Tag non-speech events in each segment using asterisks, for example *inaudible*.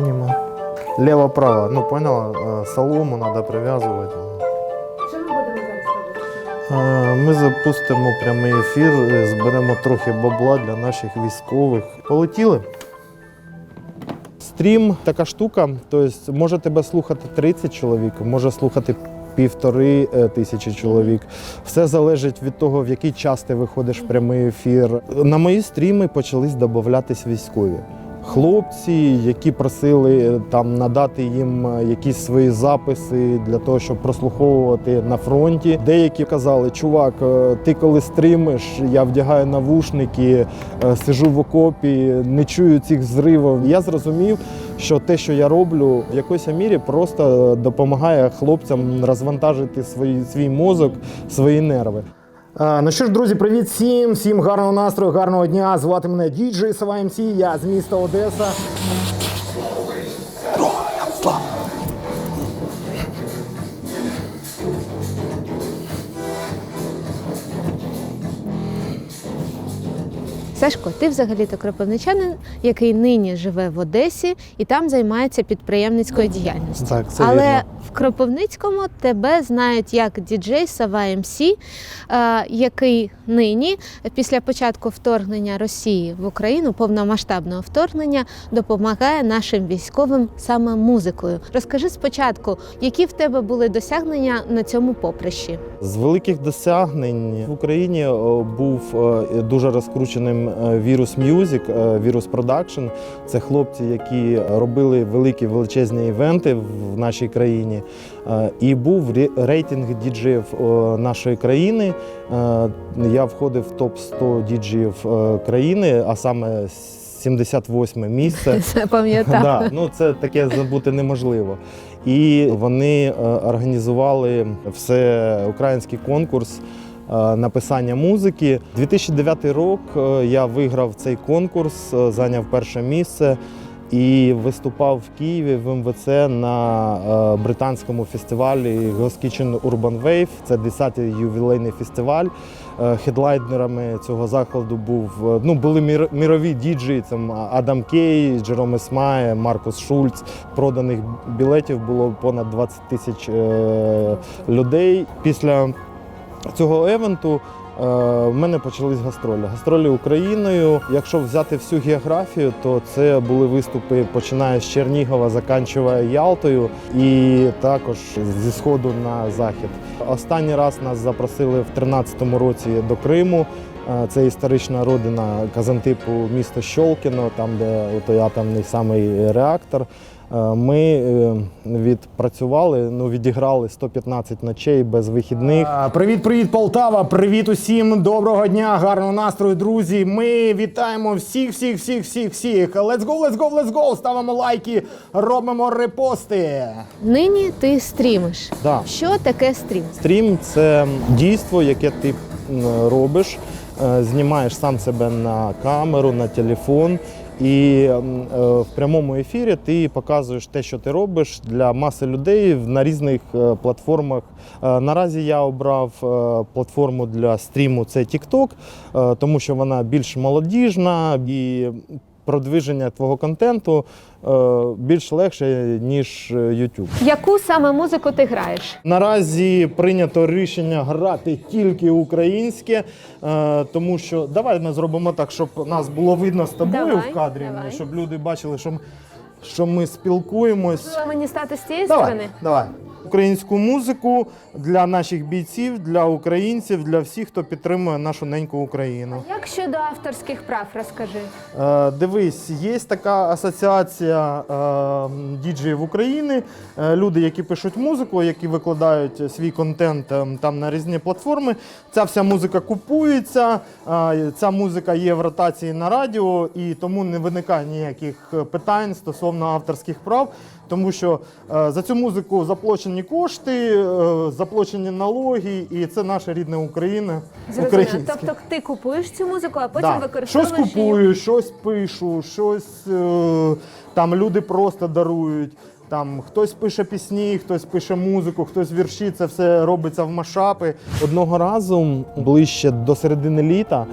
нічого нема. Лево-право, ну поняла, Е, солому треба прив'язувати. Що ми будемо зараз робити? Е, Ми запустимо прямий ефір, зберемо трохи бабла для наших військових. Полетіли. Стрім така штука, тобто може тебе слухати 30 чоловік, може слухати півтори е, тисячі чоловік. Все залежить від того, в який час ти виходиш в прямий ефір. На мої стріми почались додатись військові. Хлопці, які просили е, там надати їм е, якісь свої записи для того, щоб прослуховувати на фронті. Деякі казали, чувак, е, ти коли стримиш, я вдягаю навушники, сижу в окопі, не чую цих зривів. Я зрозумів, що те, що я роблю, в якоїсь мірі просто допомагає хлопцям розвантажити свій, свій мозок, свої нерви. Ну що ж, друзі, привіт всім! Всім гарного настрою, гарного дня. Звати мене Діджей Сава МС, я з міста Одеса. Сашко, ти взагалі-то кропивничанин, який нині живе в Одесі і там займається підприємницькою діяльністю. Так, це Але вірно. в Кропивницькому тебе знають як діджей Сава МС, е, який нині, після початку вторгнення Росії в Україну, повномасштабного вторгнення, допомагає нашим військовим саме музикою. Розкажи спочатку, які в тебе були досягнення на цьому поприщі? З великих досягнень в Україні е, був е, дуже розкрученим е, вірус Music, е, вірус Продакшн. Це хлопці, які робили великі величезні івенти в нашій країні. Е, І був рейтинг діджеїв нашої країни. Я входив в топ 100 діджеїв країни, а саме 78 місце. *laughs* Запам'ятав. Да, ну це таке забути неможливо. І вони організували всеукраїнський конкурс е, написання музики. 2009 рік е, я виграв цей конкурс, е, зайняв перше місце. І виступав в Києві в МВЦ на е, британському фестивалі Ghost Kitchen Urban Wave. Це 10-й ювілейний фестиваль. Е, Хедлайнерами цього закладу був е, ну були мір, мірові діджеї, там Адам Кей, Джером Есмає, Маркус Шульц. Проданих білетів було понад 20 тисяч е, людей. Після цього евенту е, в мене почались гастролі. Гастролі Україною. Якщо взяти всю географію, то це були виступи починає з Чернігова, заканчує Ялтою і також зі сходу на захід. Останній раз нас запросили в 2013 році до Криму. Е, Це історична родина Казантипу, місто Щолкіно, там де той атомний самий реактор. Е, Ми е, відпрацювали, ну відіграли 115 ночей без вихідних. Привіт, привіт, Полтава! Привіт усім! Доброго дня, гарного настрою, друзі! Ми вітаємо всіх, всіх, всіх, всіх, всіх! Let's go, let's go, let's go! Ставимо лайки, робимо репости. Нині ти стрімиш. Да. Що таке стрім? Стрім це дійство, яке ти робиш, е, знімаєш сам себе на камеру, на телефон. І е, в прямому ефірі ти показуєш те, що ти робиш для маси людей на різних е, платформах. Е, Наразі я обрав платформу для стріму це TikTok, тому що вона більш молодіжна і продвиження твого контенту е, більш легше, ніж е, YouTube. Яку саме музику ти граєш? Наразі прийнято рішення грати тільки українське, е, тому що давай ми зробимо так, щоб нас було видно з тобою Давай, в кадрі, давай. щоб люди бачили, що, м- що ми спілкуємось. Мені стати з цієї Давай, сторони? давай. Українську музику для наших бійців, для українців, для всіх, хто підтримує нашу неньку Україну. Як щодо авторських прав, розкажи. Е, Дивись, є така асоціація е, діджеїв України, е, люди, які пишуть музику, які викладають свій контент е, там на різні платформи. Ця вся музика купується, е, ця музика є в ротації на радіо, і тому не виникає ніяких питань стосовно авторських прав, тому що е, за цю музику заплачені кошти, е, заплачені налоги, і це наша рідна Україна. Зрозуміло. Тобто ти купуєш цю музику, а потім Да. використовуєш Щось купую, щось пишу, щось е, там люди просто дарують. Там хтось пише пісні, хтось пише музику, хтось вірші. Це все робиться в машапи. Одного разу ближче до середини літа.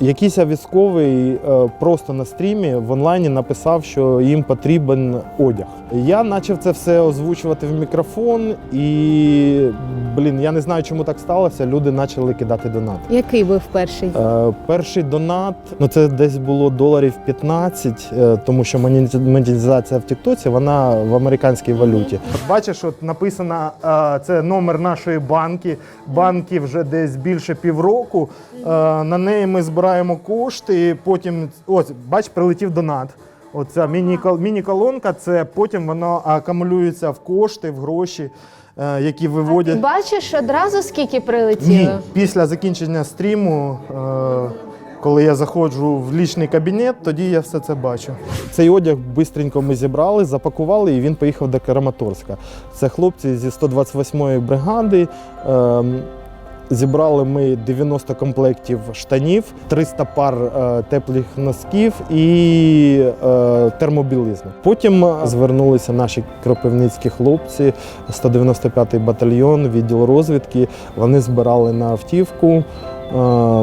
Якийсь військовий е, просто на стрімі в онлайні написав, що їм потрібен одяг. Я почав це все озвучувати в мікрофон, і блін, я не знаю, чому так сталося. Люди почали кидати донати. Який був перший? Е, перший донат, ну це десь було доларів 15, е, тому що монетизація в Тіктоці вона в американській валюті. От бачиш, от написано, це номер нашої банки. Банки вже десь більше півроку. На неї ми збираємо кошти. і Потім, ось, бач, прилетів донат. Оця міні-кол- міні-колонка, це потім воно акумулюється в кошти, в гроші, е, які виводять. Бачиш одразу скільки прилетіло? Ні, після закінчення стріму, е, коли я заходжу в лічний кабінет, тоді я все це бачу. Цей одяг швидко ми зібрали, запакували, і він поїхав до Краматорська. Це хлопці зі 128-ї бригади. Зібрали ми 90 комплектів штанів, 300 пар е, теплих носків і е, термобілизни. Потім е, звернулися наші кропивницькі хлопці, 195-й батальйон, відділ розвідки. Вони збирали на автівку.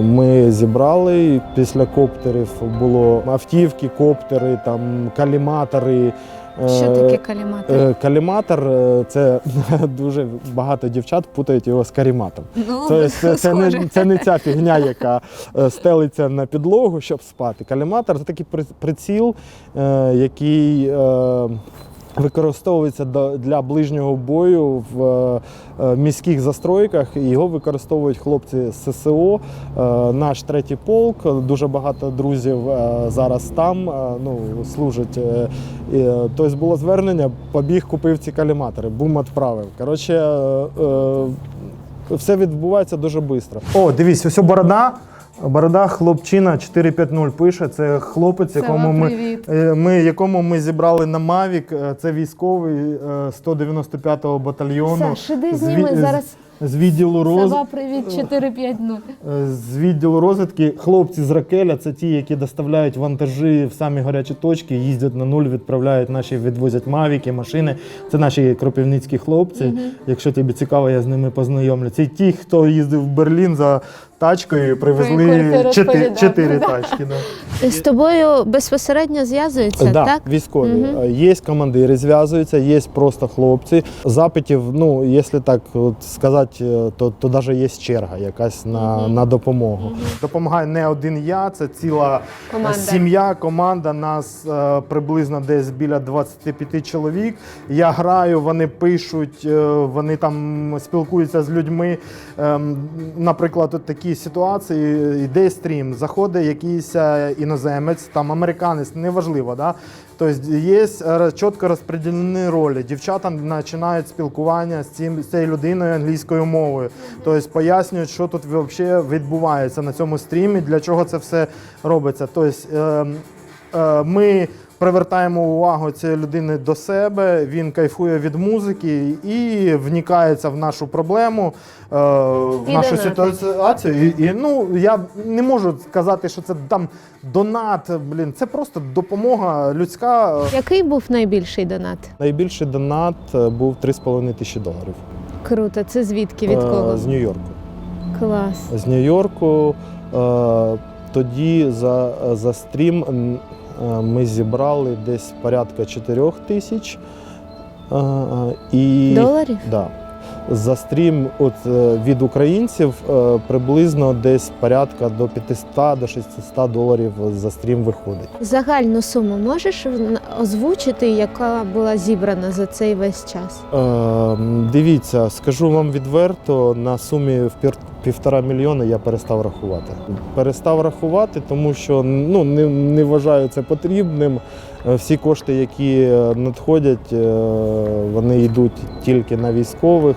Ми зібрали після коптерів було автівки, коптери, там каліматори. Е, Що таке каліматор? е, Каліматор е, це *laughs* дуже багато дівчат путають його з каріматом. Ну, Це, це, це, не, це не ця фігня, яка е, стелиться на підлогу, щоб спати. Каліматор це такий приціл, е, який е, використовується для ближнього бою в е, міських застройках. Його використовують хлопці з ССО. Е, Наш третій полк, дуже багато друзів е, зараз там е, ну, служать. е, е, Тобто було звернення, побіг, купив ці каліматори, бум відправив. Коротше, е, е, все відбувається дуже швидко. О, дивись, ось борода. Борода хлопчина 450 пише. Це хлопець, якому ми, привіт. е, ми, якому ми зібрали на Мавік. Е, Це військовий е, 195-го батальйону. Саш, іди з зніми з- зараз. З відділу роз... Сава, привіт, 450. Е, З відділу розвідки хлопці з Ракеля це ті, які доставляють вантажі в самі гарячі точки, їздять на нуль, відправляють наші, відвозять мавіки, машини. Це наші кропивницькі хлопці. Якщо тобі цікаво, я з ними познайомлю. Це ті, хто їздив в Берлін за тачкою, і привезли чотири, чотири тачки. Да. З тобою безпосередньо зв'язуються, да, так? військові. Е, Є командири, зв'язуються, є просто хлопці. Запитів, ну, якщо так от сказати, е, то, то навіть є черга якась на, на допомогу. Допомагає не один я, це ціла Команда. сім'я, команда. Нас е, приблизно десь біля 25 чоловік. Я граю, вони пишуть, е, вони там спілкуються з людьми. Ем, наприклад, от такі ситуації, йде стрім, заходить якийсь е, іноземець, там американець, неважливо. Да? Тобто є е, чітко розподілені ролі. Дівчата починають спілкування з цим з цією людиною англійською мовою. Тобто пояснюють, що тут взагалі відбувається на цьому стрімі, для чого це все робиться. Тобто е, е, ми привертаємо увагу цієї людини до себе, він кайфує від музики і вникається в нашу проблему, е, в нашу ситуацію. І, і, ну, я не можу сказати, що це там донат. Блін, це просто допомога людська. Який був найбільший донат? Найбільший донат е, був 3,5 тисячі доларів. Круто, це звідки? Від Е, кого? З Нью-Йорку. Клас. З Нью-Йорку. Е, Тоді за, за стрім ми зібрали десь порядка 4 тисяч. Е, е, І, Доларів? Да. За стрім от, е, від українців е, приблизно десь порядка до 500 до 600 доларів за стрім виходить. Загальну суму можеш озвучити, яка була зібрана за цей весь час? Е, Дивіться, скажу вам відверто, на сумі в півтора мільйона я перестав рахувати. Перестав рахувати, тому що ну, не, не вважаю це потрібним. Е, Всі кошти, які е, надходять, е, вони йдуть тільки на військових.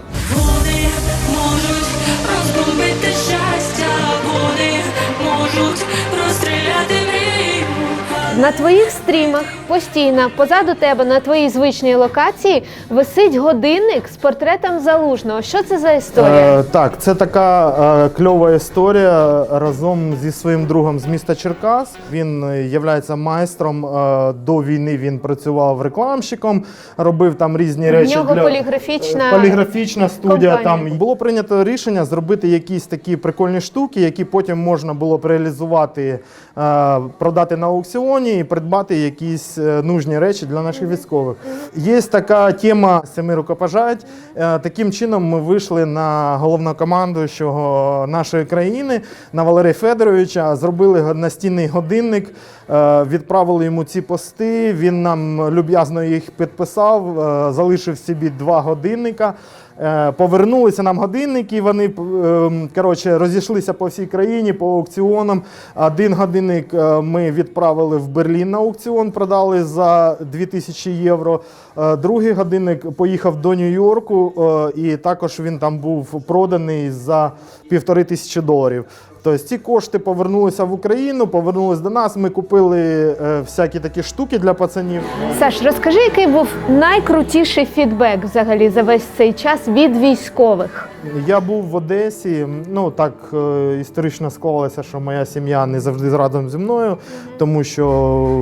На твоїх стрімах постійно позаду тебе на твоїй звичній локації висить годинник з портретом залужного. Що це за історія? Е, так, це така е, кльова історія разом зі своїм другом з міста Черкас. Він є майстром. Е, до війни він працював рекламщиком, робив там різні речі. нього для... поліграфічна Е, поліграфічна студія. компанія. Там було прийнято рішення зробити якісь такі прикольні штуки, які потім можна було б реалізувати, е, продати на аукціоні і придбати якісь е, нужні речі для наших військових. Є така тема семи рукопожать. Е, Таким чином ми вийшли на головнокомандуючого нашої країни на Валерія Федоровича, зробили настінний годинник, е, відправили йому ці пости. Він нам люб'язно їх підписав, залишив собі два годинника. Е, Повернулися нам годинники, вони е, коротше, розійшлися по всій країні по аукціонам. Один годинник е, ми відправили в Берлін на аукціон, продали за 2000 євро. Е, Другий годинник поїхав до Нью-Йорку, і також він там був проданий за півтори тисячі доларів. Тобто ці кошти повернулися в Україну, повернулись до нас. Ми купили е, всякі такі штуки для пацанів. Саш, розкажи, який був найкрутіший фідбек взагалі за весь цей час від військових? Я був в Одесі. Ну так е, історично склалося, що моя сім'я не завжди разом зі мною, тому що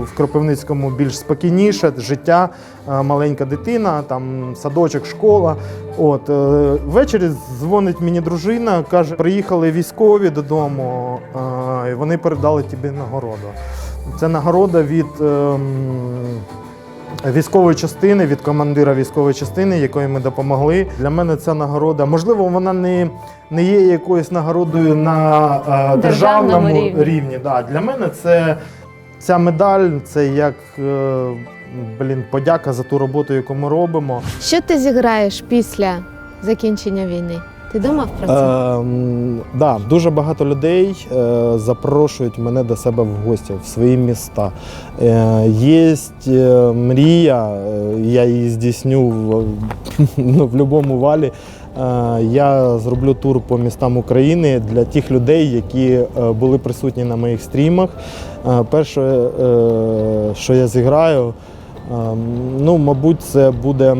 в Кропивницькому більш спокійніше життя, е, маленька дитина, там садочок, школа. От е, ввечері дзвонить мені дружина, каже: приїхали військові додому, і вони передали тобі нагороду. Це нагорода від. Військової частини від командира військової частини, якої ми допомогли. Для мене ця нагорода. Можливо, вона не, не є якоюсь нагородою на е, державному рівні. рівні. Да. Для мене це ця медаль, це як е, блін, подяка за ту роботу, яку ми робимо. Що ти зіграєш після закінчення війни? Ти думав про це? Ем, да, дуже багато людей е, запрошують мене до себе в гості в свої міста. Е, є е, мрія, е, я її здійсню в, *laughs* ну, в будь-якому валі. Е, я зроблю тур по містам України для тих людей, які е, були присутні на моїх стрімах. Е, перше, е, що я зіграю, е, ну, мабуть, це буде.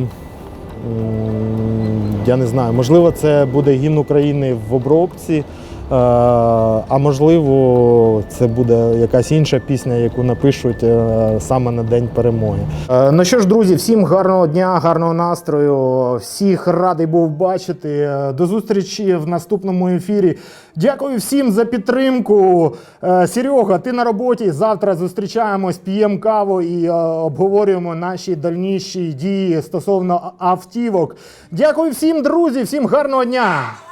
Я не знаю, можливо, це буде гімн України в обробці, а можливо, це буде якась інша пісня, яку напишуть е, саме на день перемоги. Е, Ну що ж, друзі, всім гарного дня, гарного настрою. Всіх радий був бачити. Е, До зустрічі в наступному ефірі. Дякую всім за підтримку. Е, Серега, ти на роботі. Завтра зустрічаємось, п'ємо каву і е, обговорюємо наші дальніші дії стосовно автівок. Дякую всім, друзі, всім гарного дня!